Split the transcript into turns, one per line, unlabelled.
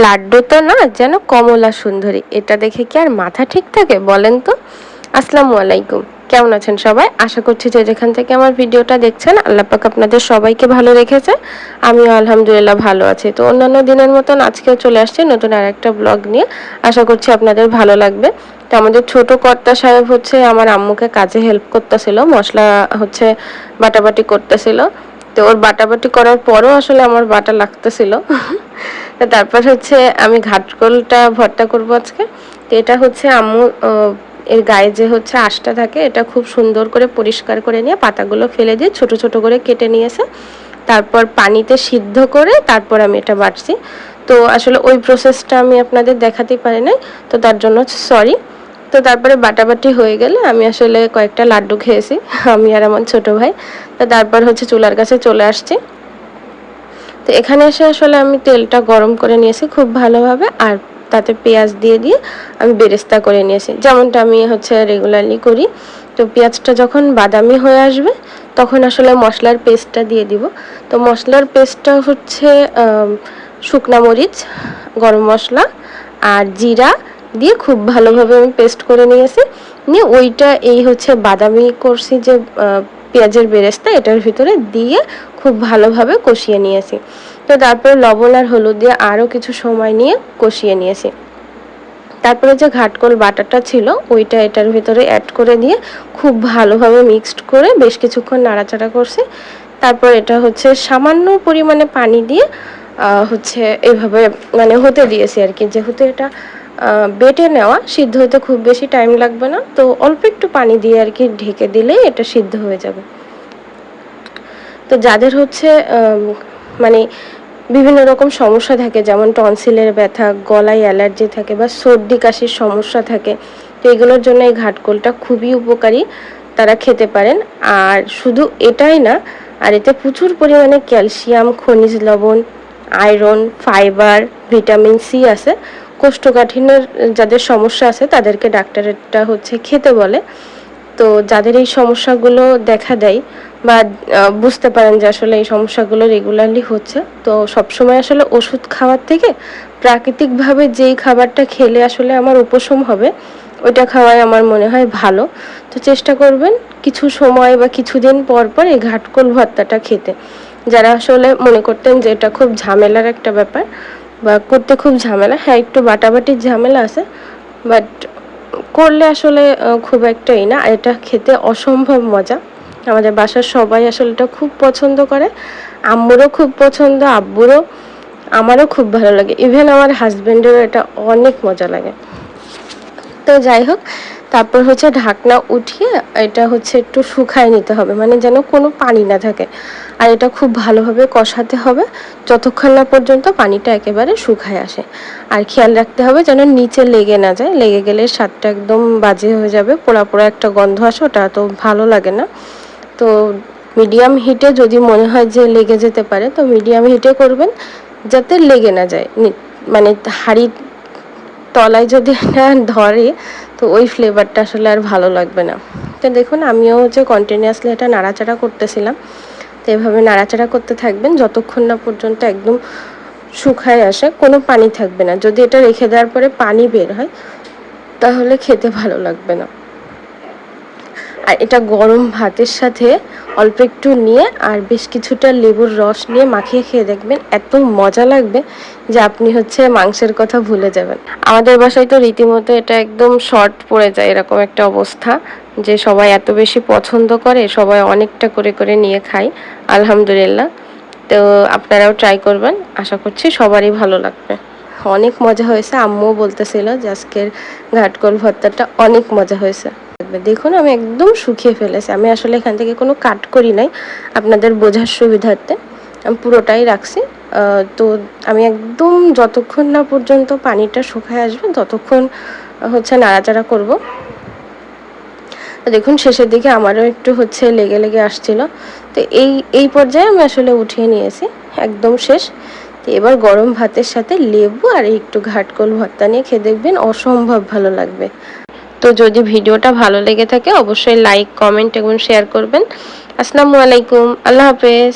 লাড্ডু তো না, যেন কমলা সুন্দরী। এটা দেখে কি আর মাথা ঠিক থাকে, বলেন তো? আসসালামু আলাইকুম। কেমন আছেন সবাই? আশা করছি যে যেখান থেকে আমার ভিডিওটা দেখছেন, আল্লাহ পাক আপনাদের সবাইকে ভালো রেখেছে। আমিও আলহামদুলিল্লাহ ভালো আছি। তো অন্যান্য দিনের মতন আজকেও চলে আসছে নতুন আর একটা ব্লগ নিয়ে। আশা করছি আপনাদের ভালো লাগবে। তো আমাদের ছোট কর্তা সাহেব হচ্ছে আমার আম্মুকে কাজে হেল্প করতেছিল, মশলা হচ্ছে বাটাবাটি করতেছিল। তো ওর বাটাবাটি করার পরও আসলে আমার বাটা লাগতেছিল। তারপর হচ্ছে আমি ঘাটকোলটা ভর্তা করব আজকে। তো এটা হচ্ছে আম্মু এর গায়ে যে হচ্ছে আঁশটা থাকে, এটা খুব সুন্দর করে পরিষ্কার করে নিয়ে পাতাগুলো ফেলে দিয়ে ছোট ছোট করে কেটে নিয়েছে। তারপর পানিতে সিদ্ধ করে তারপর আমি এটা বাটছি। তো আসলে ওই প্রসেসটা আমি আপনাদের দেখাতেই পারি নাই, তো তার জন্য সরি তো তারপরে বাটাবাটি হয়ে গেলে আমি আসলে কয়েকটা লাড্ডু খেয়েছি, আমি আর আমার ছোট ভাই। তো তারপর হচ্ছে চুলার কাছে চলে আসছি। তো এখানে এসে আসলে আমি তেলটা গরম করে নিয়েছি খুব ভালোভাবে, আর তাতে পেঁয়াজ দিয়ে দিয়ে আমি বেরেস্তা করে নিয়েছি। যেমনটা আমি হচ্ছে রেগুলারলি করি। তো পেঁয়াজটা যখন বাদামি হয়ে আসবে, তখন আসলে মশলার পেস্টটা দিয়ে দিব। তো মশলার পেস্টটা হচ্ছে শুকনা মরিচ, গরম মশলা, আর জিরা দিয়ে খুব ভালোভাবে আমি পেস্ট করে নিয়েছি। নিয়ে ওইটা এই হচ্ছে বাদামি করছি যে পেঁয়াজের বেরেস্তা এটার ভিতরে দিয়ে খুব ভালোভাবে কষিয়ে নিয়েছি। তো তারপরে লবণ আর হলুদ দিয়ে আরও কিছু সময় নিয়ে কষিয়ে নিয়েছি। তারপরে যে ঘাটকোল বাটাটা ছিল, ওইটা এটার ভিতরে অ্যাড করে দিয়ে খুব ভালোভাবে মিক্সড করে বেশ কিছুক্ষণ নাড়াচাড়া করছি। তারপর এটা হচ্ছে সামান্য পরিমাণে পানি দিয়ে হচ্ছে এভাবে মানে হতে দিয়েছি আর কি। যেহেতু এটা বেটে নেওয়া, সিদ্ধ হতে খুব বেশি টাইম লাগবে না। তো অল্প একটু পানি দিয়ে আর কি ঢেকে দিলেই এটা সিদ্ধ হয়ে যাবে। তো যাদের হচ্ছে মানে বিভিন্ন রকম সমস্যা থাকে, যেমন টনসিলের ব্যথা, গলায় অ্যালার্জি থাকে বা সর্দি, কাশির সমস্যা থাকে, তো এগুলোর জন্য এই ঘাটকোলটা খুবই উপকারী তারা খেতে পারেন। আর শুধু এটাই না, আর এতে প্রচুর পরিমাণে ক্যালসিয়াম, খনিজ লবণ, আয়রন, ফাইবার, ভিটামিন সি আছে। কোষ্ঠকাঠিন্যের যাদের সমস্যা আছে, তাদেরকে ডাক্তারেরটা হচ্ছে খেতে বলে। তো যাদের এই সমস্যাগুলো দেখা দেয় বা বুঝতে পারেন যে আসলে এই সমস্যাগুলো রেগুলারলি হচ্ছে, তো সবসময় আসলে ওষুধ খাওয়ার থেকে প্রাকৃতিকভাবে যেই খাবারটা খেলে আসলে আমার উপশম হবে, ওইটা খাওয়াই আমার মনে হয় ভালো। তো চেষ্টা করবেন কিছু সময় বা কিছুদিন পর পর এই ঘাটকোল ভর্তাটা খেতে। যারা আসলে মনে করতেন যে এটা খুব ঝামেলার একটা ব্যাপার বা করতে খুব ঝামেলা। হ্যাঁ একটু বাটাবাটির ঝামেলা আছে বাট করলে আসলে খুব একটাই না। এটা খেতে অসম্ভব মজা। আমাদের বাসার সবাই আসলে এটা খুব পছন্দ করে। আম্মুরও খুব পছন্দ, আব্বুরও। আমারও খুব ভালো লাগে। ইভেন আমার হাজব্যান্ডেরও এটা অনেক মজা লাগে। তো যাই হোক তারপর হচ্ছে ঢাকনা উঠিয়ে এটা হচ্ছে একটু শুকায় নিতে হবে মানে যেন কোনো পানি না থাকে। আর এটা খুব ভালোভাবে কষাতে হবে, যতক্ষণ না পর্যন্ত পানিটা একেবারে শুকায় আসে। আর খেয়াল রাখতে হবে যেন নিচে লেগে না যায়, লেগে গেলে স্বাদটা একদম বাজে হয়ে যাবে, পোড়া পোড়া একটা গন্ধ আসে, ওটা তো ভালো লাগে না। তো মিডিয়াম হিটে যদি মনে হয় যে লেগে যেতে পারে, তো মিডিয়াম হিটে করবেন, যাতে লেগে না যায় মানে হাড়ি তলায় যদি এটা ধরে, তো ওই ফ্লেভারটা আসলে আর ভালো লাগবে না। তো দেখুন, আমিও যে কন্টিনিউয়াসলি এটা নাড়াচাড়া করতেছিলাম, তো এভাবে নাড়াচাড়া করতে থাকবেন, যতক্ষণ না পর্যন্ত একদম শুকায় আসে, কোনো পানি থাকবে না। যদি এটা রেখে দেওয়ার পরে পানি বের হয়, তাহলে খেতে ভালো লাগবে না। আর এটা গরম ভাতের সাথে অল্প একটু নিয়ে আর বেশ কিছুটা লেবুর রস নিয়ে মাখিয়ে খেয়ে দেখবেন এত মজা লাগবে যে আপনি হচ্ছে মাংসের কথা ভুলে যাবেন। আমাদের বাসায় তো রীতিমতো এটা একদম শর্ট পড়ে যায় এরকম একটা অবস্থা যে সবাই এত বেশি পছন্দ করে, সবাই অনেকটা করে করে নিয়ে খায়, আলহামদুলিল্লাহ। তো আপনারাও ট্রাই করবেন, আশা করছি সবারই ভালো লাগবে। অনেক মজা হয়েছে। আম্মুও বলতেছিল যে আজকের ঘাটকল ভর্তাটা অনেক মজা হয়েছে। দেখুন, আমি একদম শুকিয়ে ফেলেছি। আমি আসলে এখান থেকে কোনো কাট করি নাই আপনাদের বোঝার সুবিধার্থে। আমি পুরোটাই রাখছি। তো আমি একদম যতক্ষণ না পর্যন্ত পানিটা শুকায় আসবে, ততক্ষণ হচ্ছে নাড়াচাড়া করব। দেখুন, শেষের দিকে আমারও একটু হচ্ছে লেগে লেগে আসছিল। তো এই এই পর্যায়ে আমি আসলে উঠিয়ে নিয়েছি। একদম শেষ। তো এবার গরম ভাতের সাথে লেবু আর একটু ঘাটকল ভর্তা নিয়ে খেয়ে দেখবেন অসম্ভব ভালো লাগবে। তো যদি ভিডিওটা ভালো লেগে থাকে, অবশ্যই লাইক কমেন্ট এবং শেয়ার করবেন। আসসালামু আলাইকুম, আল্লাহ হাফেজ।